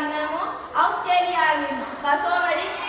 Australia win. Kosovo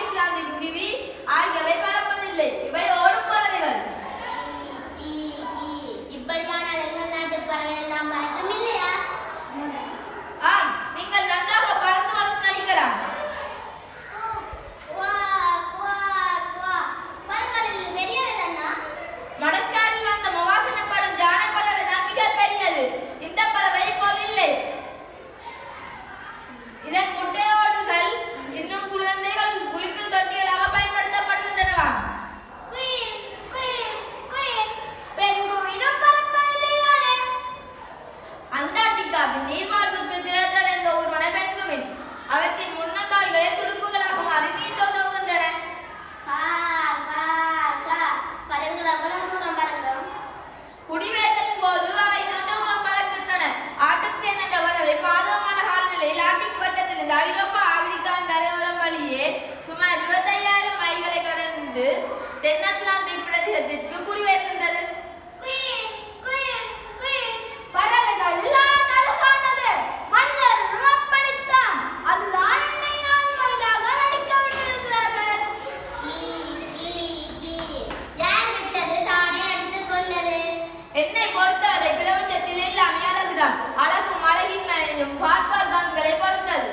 தான் அழகும் அழகின்மையும் பார்ப்பார் தான் உங்களை பொறுத்தது.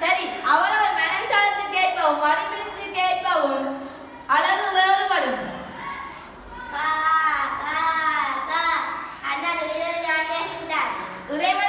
சரி அவரவர் மனசாலத்துக்கு கேட்பவும் வடிவிற்கு கேட்பவும் அழகு வேறுபடும். இறைவன்